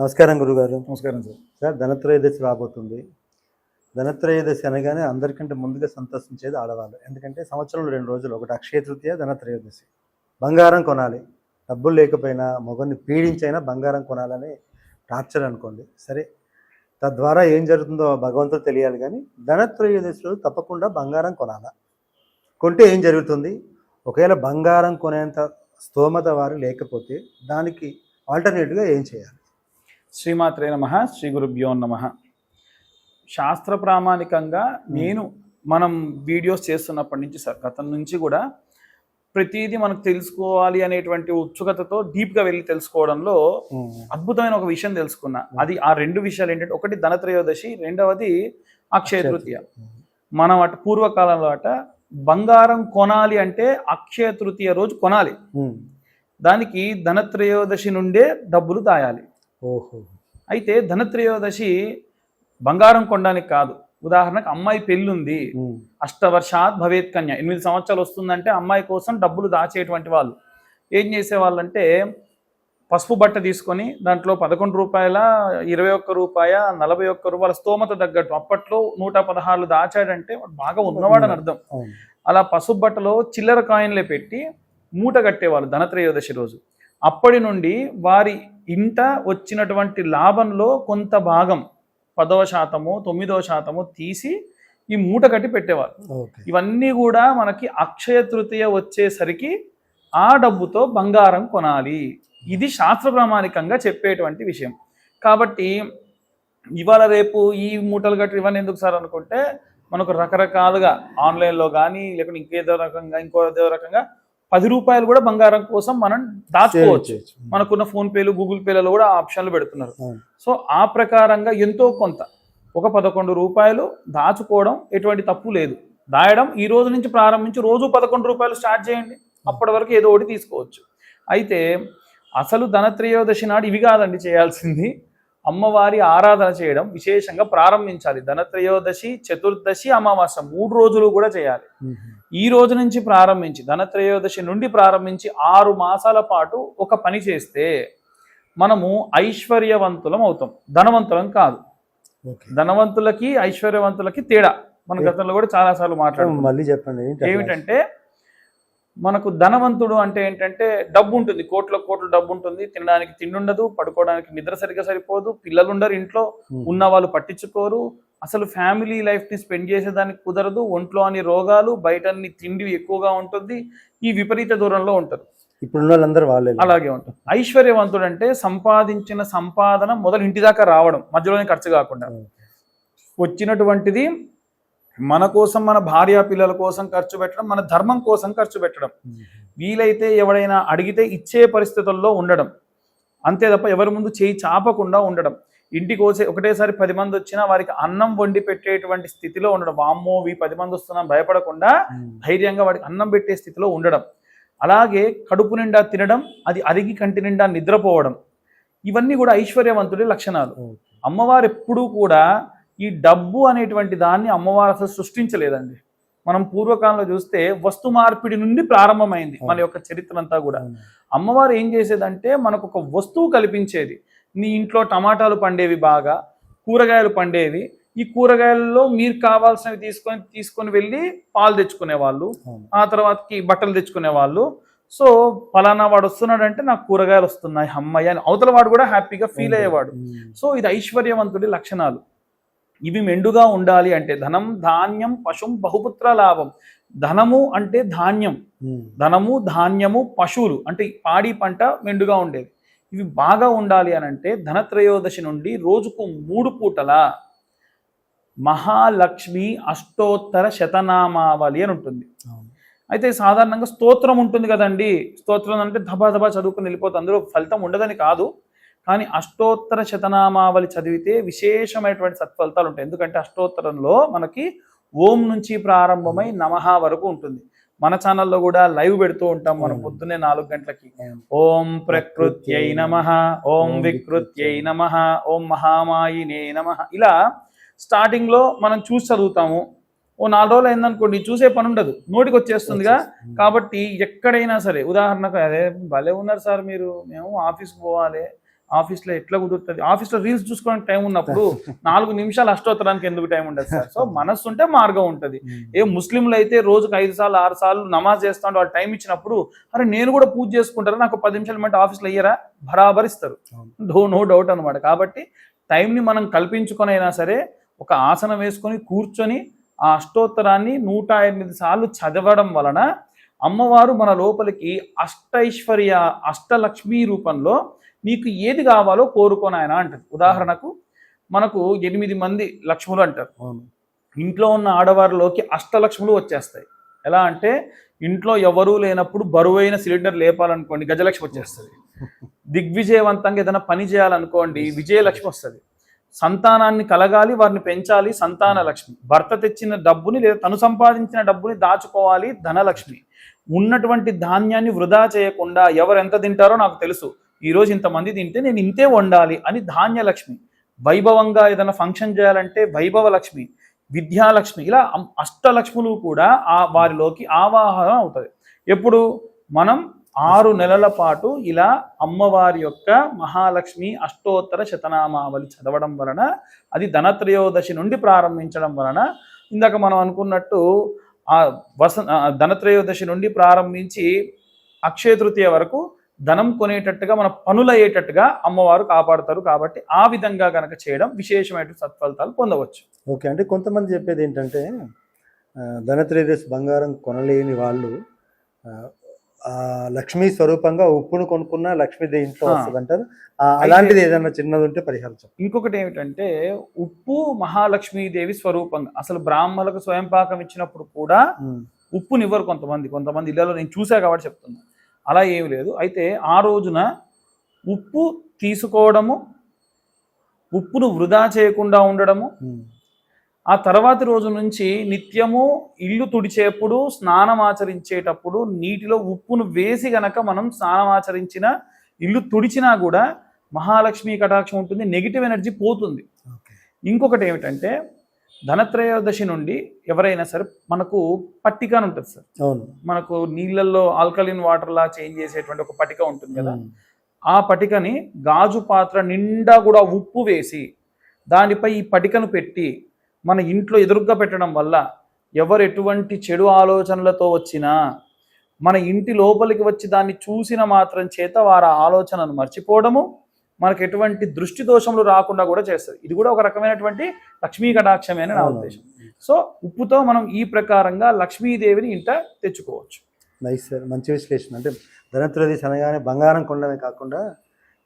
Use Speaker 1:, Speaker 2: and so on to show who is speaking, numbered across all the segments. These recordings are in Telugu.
Speaker 1: నమస్కారం గురుగారు.
Speaker 2: నమస్కారం సార్.
Speaker 1: సార్ ధనత్రయోదశి రాబోతుంది. ధనత్రయోదశి అనగానే అందరికంటే ముందుగా సంతోషించేది ఆడవాళ్ళు. ఎందుకంటే సంవత్సరంలో రెండు రోజులు ఒకటి అక్షయ తృతీయ ధనత్రయోదశి బంగారం కొనాలి. డబ్బులు లేకపోయినా మొగన్ని పీడించైనా బంగారం కొనాలని టార్చర్ అనుకోండి. సరే తద్వారా ఏం జరుగుతుందో భగవంతుడు తెలియాలి కానీ ధనత్రయోదశి రోజు తప్పకుండా బంగారం కొనాలా. కొంటే ఏం జరుగుతుంది? ఒకవేళ బంగారం కొనేంత స్తోమత వారు లేకపోతే దానికి ఆల్టర్నేట్గా ఏం చేయాలి?
Speaker 2: శ్రీమాత్రే నమ శ్రీ గురుభ్యో నమ. శాస్త్ర ప్రామాణికంగా నేను మనం వీడియోస్ చేస్తున్నప్పటి నుంచి సార్ గతం నుంచి కూడా ప్రతిదీ మనకు తెలుసుకోవాలి అనేటువంటి ఉత్సుకతతో డీప్గా వెళ్ళి తెలుసుకోవడంలో అద్భుతమైన ఒక విషయం తెలుసుకున్నా. అది ఆ రెండు విషయాలు ఏంటంటే ఒకటి ధనత్రయోదశి రెండవది అక్షయ తృతీయ. మనం అటు పూర్వకాలంలో అట బంగారం కొనాలి అంటే అక్షయ తృతీయ రోజు కొనాలి. దానికి ధనత్రయోదశి నుండే డబ్బులు దాయాలి.
Speaker 1: ఓహో.
Speaker 2: అయితే ధనత్రయోదశి బంగారం కొనడానికి కాదు. ఉదాహరణకు అమ్మాయి పెళ్ళుంది. అష్టవర్షాత్ భవేత్ కన్య. ఎనిమిది సంవత్సరాలు వస్తుందంటే అమ్మాయి కోసం డబ్బులు దాచేటువంటి వాళ్ళు. ఏం చేసేవాళ్ళంటే పసుపు బట్ట తీసుకొని దాంట్లో పదకొండు రూపాయల ఇరవై ఒక్క రూపాయ నలభై ఒక్క రూపాయల స్తోమత తగ్గట్టు. అప్పట్లో నూట పదహారులు దాచాడంటే బాగా ఉన్నవాడని అర్థం. అలా పసుపు బట్టలో చిల్లర కాయిన్లే పెట్టి మూట కట్టేవాళ్ళు ధనత్రయోదశి రోజు. అప్పటి నుండి వారి ఇంట వచ్చినటువంటి లాభంలో కొంత భాగం పదవ శాతము తొమ్మిదవ శాతము తీసి ఈ మూట కట్టి పెట్టేవారు ఇవన్నీ కూడా మనకి అక్షయ తృతీయ వచ్చేసరికి ఆ డబ్బుతో బంగారం కొనాలి. ఇది శాస్త్ర ప్రామాణికంగా చెప్పేటువంటి విషయం. కాబట్టి ఇవాళ రేపు ఈ మూటలు గట్టి ఇవన్నీ ఎందుకు సార్ అనుకుంటే మనకు రకరకాలుగా ఆన్లైన్లో కానీ లేకుంటే ఇంకేదో రకంగా ఇంకో ఏదో రకంగా పది రూపాయలు కూడా బంగారం కోసం మనం దాచుకోవచ్చు. మనకున్న ఫోన్ పేలు గూగుల్ పేలలో కూడా ఆప్షన్లు పెడుతున్నారు. సో ఆ ప్రకారంగా ఎంతో కొంత ఒక పదకొండు రూపాయలు దాచుకోవడం ఎటువంటి తప్పు లేదు. దాయడం ఈ రోజు నుంచి ప్రారంభించి రోజు పదకొండు రూపాయలు స్టార్ట్ చేయండి. అప్పటి వరకు ఏదో ఒకటి తీసుకోవచ్చు. అయితే అసలు ధనత్రయోదశి నాడు ఇవి కాదండి చేయాల్సింది. అమ్మవారి ఆరాధన చేయడం విశేషంగా ప్రారంభించాలి. ధనత్రయోదశి చతుర్దశి అమావాస్య మూడు రోజులు కూడా చేయాలి. ఈ రోజు నుంచి ప్రారంభించి ధనత్రయోదశి నుండి ప్రారంభించి ఆరు మాసాల పాటు ఒక పని చేస్తే మనము ఐశ్వర్యవంతులం అవుతాం. ధనవంతులం కాదు. ధనవంతులకి ఐశ్వర్యవంతులకి తేడా. మన గతంలో కూడా చాలా సార్లు మాట్లాడాం
Speaker 1: మళ్ళీ చెప్పండి?
Speaker 2: ఏమిటంటే మనకు ధనవంతుడు అంటే ఏంటంటే డబ్బు ఉంటుంది కోట్ల కోట్ల డబ్బు ఉంటుంది తినడానికి తిండి ఉండదు పడుకోవడానికి నిద్ర సరిగ్గా సరిపోదు పిల్లలు ఉండరు ఇంట్లో. ఉన్న వాళ్ళు పట్టించుకోరు. అసలు ఫ్యామిలీ లైఫ్ని స్పెండ్ చేసేదానికి కుదరదు. ఒంట్లో అని రోగాలు బయట అన్ని తిండి ఎక్కువగా ఉంటుంది. ఈ విపరీత దూరంలో ఉంటారు.
Speaker 1: ఇప్పుడున్న వాళ్ళందరూ వాళ్ళే.
Speaker 2: అలాగే ఉంటుంది ఐశ్వర్యవంతుడు అంటే సంపాదించిన సంపాదన మొదలు ఇంటి దాకా రావడం మధ్యలోనే ఖర్చు కాకుండా. వచ్చినటువంటిది మన కోసం మన భార్య పిల్లల కోసం ఖర్చు పెట్టడం మన ధర్మం కోసం ఖర్చు పెట్టడం. వీలైతే ఎవడైనా అడిగితే ఇచ్చే పరిస్థితుల్లో ఉండడం అంతే తప్ప ఎవరి ముందు చేయి చాపకుండా ఉండడం ఇంటికి వచ్చే ఒకటేసారి పది మంది వచ్చినా వారికి అన్నం వండి పెట్టేటువంటి స్థితిలో ఉండడం వామ్మో వీ పది మంది వస్తున్నాం భయపడకుండా. ధైర్యంగా వాడికి అన్నం పెట్టే స్థితిలో ఉండడం అలాగే కడుపు నిండా తినడం అది అరిగి కంటి నిండా నిద్రపోవడం ఇవన్నీ కూడా ఐశ్వర్యవంతుడి లక్షణాలు. అమ్మవారు ఎప్పుడూ కూడా ఈ డబ్బు అనేటువంటి దాన్ని అమ్మవారు అసలు సృష్టించలేదండి. మనం పూర్వకాలంలో చూస్తే వస్తు మార్పిడి నుండి ప్రారంభమైంది మన యొక్క చరిత్ర అంతా కూడా. అమ్మవారు ఏం చేసేదంటే మనకు ఒక వస్తువు కల్పించేది. నీ ఇంట్లో టమాటాలు పండేవి బాగా కూరగాయలు పండేవి. ఈ కూరగాయలలో మీరు కావాల్సినవి తీసుకొని తీసుకొని వెళ్ళి పాలు తెచ్చుకునే వాళ్ళు. ఆ తర్వాతకి బట్టలు తెచ్చుకునే వాళ్ళు సో ఫలానా వాడు వస్తున్నాడంటే నాకు కూరగాయలు వస్తున్నాయి అమ్మయ్య అని అవతల వాడు కూడా హ్యాపీగా ఫీల్ అయ్యేవాడు. సో ఇది ఐశ్వర్యవంతుడి లక్షణాలు. ఇవి మెండుగా ఉండాలి అంటే ధనం ధాన్యం పశుం బహుపుత్ర లాభం. ధనము అంటే ధాన్యం. ధనము ధాన్యము పశువులు అంటే పాడి పంట మెండుగా ఉండేది. ఇవి బాగా ఉండాలి అని అంటే ధనత్రయోదశి నుండి రోజుకు మూడు పూటల మహాలక్ష్మి అష్టోత్తర శతనామావళి అని ఉంటుంది. అయితే సాధారణంగా స్తోత్రం ఉంటుంది కదండి. స్తోత్రం అంటే దబా దబా చదువుకుని వెళ్ళిపోతుంది అందులో ఫలితం ఉండదని కాదు. కానీ అష్టోత్తర శతనామావళి చదివితే విశేషమైనటువంటి సత్ఫలితాలు ఉంటాయి. ఎందుకంటే అష్టోత్తరంలో మనకి ఓం నుంచి ప్రారంభమై నమః వరకు ఉంటుంది. మన ఛానల్లో కూడా లైవ్ పెడుతూ ఉంటాం మనం. పొద్దున్నే నాలుగు గంటలకి. ఓం ప్రకృత్యై నమ ఓం వికృత్యై నమ ఓం మహామాయినే నమ. ఇలా స్టార్టింగ్లో మనం చూసి చదువుతాము. ఓ నాలుగు రోజులు అయిందనుకోండి చూసే పని ఉండదు. నోటికి వచ్చేస్తుందిగా. కాబట్టి ఎక్కడైనా సరే ఉదాహరణకు అదే భలే ఉన్నారు సార్ మీరు. మేము ఆఫీస్కి పోవాలి. ఆఫీస్లో ఎట్లా కుదురుతుంది? ఆఫీస్లో రీల్స్ చూసుకోవడానికి టైం ఉన్నప్పుడు నాలుగు నిమిషాలు అష్టోత్తరానికి ఎందుకు టైం ఉండదు సార్? సో మనస్సు ఉంటే మార్గం ఉంటుంది. ఏ ముస్లింలు అయితే రోజుకు ఐదు సార్లు ఆరు సార్లు నమాజ్ చేస్తా ఉంటే వాళ్ళు టైం ఇచ్చినప్పుడు అరే నేను కూడా పూజ చేసుకుంటారా? నాకు పది నిమిషాలు అంటే ఆఫీస్లో అయ్యారా? బరాబర్ ఇస్తారు.
Speaker 1: అవును.
Speaker 2: డో నో డౌట్ అనమాట కాబట్టి టైంని మనం కల్పించుకొని అయినా సరే ఒక ఆసనం వేసుకొని కూర్చొని ఆ అష్టోత్తరాన్ని నూట ఎనిమిది సార్లు చదవడం వలన అమ్మవారు మన లోపలికి అష్టైశ్వర్య అష్టలక్ష్మి రూపంలో నీకు ఏది కావాలో కోరుకొని ఆయన అంటది. ఉదాహరణకు మనకు ఎనిమిది మంది లక్ష్ములు అంటారు.
Speaker 1: అవును.
Speaker 2: ఇంట్లో ఉన్న ఆడవారిలోకి అష్టలక్ష్ములు వచ్చేస్తాయి. ఎలా అంటే ఇంట్లో ఎవరూ లేనప్పుడు బరువైన సిలిండర్ లేపాలనుకోండి గజలక్ష్మి వచ్చేస్తుంది. దిగ్విజయవంతంగా ఏదైనా పని చేయాలనుకోండి విజయలక్ష్మి వస్తుంది. సంతానాన్ని కలగాలి వారిని పెంచాలి సంతాన లక్ష్మి. భర్త తెచ్చిన డబ్బుని లేదా తను సంపాదించిన డబ్బుని దాచుకోవాలి ధనలక్ష్మి. ఉన్నటువంటి ధాన్యాన్ని వృధా చేయకుండా ఎవరు ఎంత తింటారో నాకు తెలుసు. ఈరోజు ఇంతమంది తింటే నేను ఇంతే వండాలి అని ధాన్యలక్ష్మి. వైభవంగా ఏదైనా ఫంక్షన్ చేయాలంటే వైభవ లక్ష్మి విద్యాలక్ష్మి ఇలా అష్టలక్ష్ములు కూడా ఆ వారిలోకి ఆవాహనం అవుతుంది. ఎప్పుడు? మనం ఆరు నెలల పాటు ఇలా అమ్మవారి యొక్క మహాలక్ష్మి అష్టోత్తర శతనామావళి చదవడం వలన అది ధనత్రయోదశి నుండి ప్రారంభించడం వలన ఇందాక మనం అనుకున్నట్టు ఆ వస ధనత్రయోదశి నుండి ప్రారంభించి అక్షయ తృతీయ వరకు ధనం కొనేటట్టుగా మన పనులు అయ్యేటట్టుగా అమ్మవారు కాపాడుతారు కాబట్టి ఆ విధంగా కనుక చేయడం విశేషమైన సత్ఫలితాలు పొందవచ్చు.
Speaker 1: ఓకే. అంటే కొంతమంది చెప్పేది ఏంటంటే ఆ, ధనత్రయోదశి బంగారం కొనలేని వాళ్ళు లక్ష్మీ స్వరూపంగా ఉప్పును కొనుక్కున్న లక్ష్మీదేవి ఇంట్లో. వస్తుంది అంటారు అలాంటిది ఏదైనా చిన్నది ఉంటే పరిహారం చెప్పండి.
Speaker 2: ఇంకొకటి ఏమిటంటే ఉప్పు మహాలక్ష్మీదేవి స్వరూపంగా అసలు బ్రాహ్మణులకు స్వయం పాకం ఇచ్చినప్పుడు కూడా ఉప్పునివ్వరు కొంతమంది. కొంతమంది ఇళ్ళలో నేను చూసా కాబట్టి చెప్తున్నా. అలా ఏమి లేదు. అయితే ఆ రోజున ఉప్పు తీసుకోవడము ఉప్పును వృధా చేయకుండా ఉండడము ఆ తర్వాతి రోజు నుంచి నిత్యము ఇల్లు తుడిచేప్పుడు స్నానం ఆచరించేటప్పుడు నీటిలో ఉప్పును వేసి గనక మనం స్నానం ఆచరించిన ఇల్లు తుడిచినా కూడా మహాలక్ష్మి కటాక్షం ఉంటుంది నెగిటివ్ ఎనర్జీ పోతుంది. ఇంకొకటి ఏమిటంటే ధనత్రయోదశి నుండి ఎవరైనా సరే మనకు పట్టిక అని ఉంటుంది సార్.
Speaker 1: అవును.
Speaker 2: మనకు నీళ్ళల్లో ఆల్కలిన్ వాటర్ లా చేంజ్ చేసేటువంటి ఒక పటిక ఉంటుంది కదా. ఆ పటికని గాజు పాత్ర నిండా కూడా ఉప్పు వేసి దానిపై ఈ పటికను పెట్టి మన ఇంట్లో ఎదురుగ్గా పెట్టడం వల్ల ఎవరు ఎటువంటి చెడు ఆలోచనలతో వచ్చినా మన ఇంటి లోపలికి వచ్చి దాన్ని చూసిన మాత్రం చేత వారి ఆలోచనను మర్చిపోవడము మనకు ఎటువంటి దృష్టి దోషములు రాకుండా కూడా చేస్తుంది. ఇది కూడా ఒక రకమైనటువంటి లక్ష్మీ కటాక్షమే అని నా. ఉద్దేశం. సో ఉప్పుతో మనం ఈ ప్రకారంగా లక్ష్మీదేవిని ఇంట తెచ్చుకోవచ్చు.
Speaker 1: Nice sir. మంచి విశ్లేషణ. అంటే ధనత్రయోదశి అనగానే బంగారం కొనడమే కాకుండా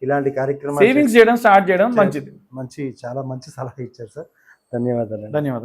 Speaker 1: ఇలాంటి కార్యక్రమాలు
Speaker 2: సేవింగ్స్ చేయడం స్టార్ట్ చేయడం మంచిది.
Speaker 1: మంచి చాలా మంచి సలహా ఇచ్చారు సార్. ధన్యవాదాలు
Speaker 2: ధన్యవాదాలు.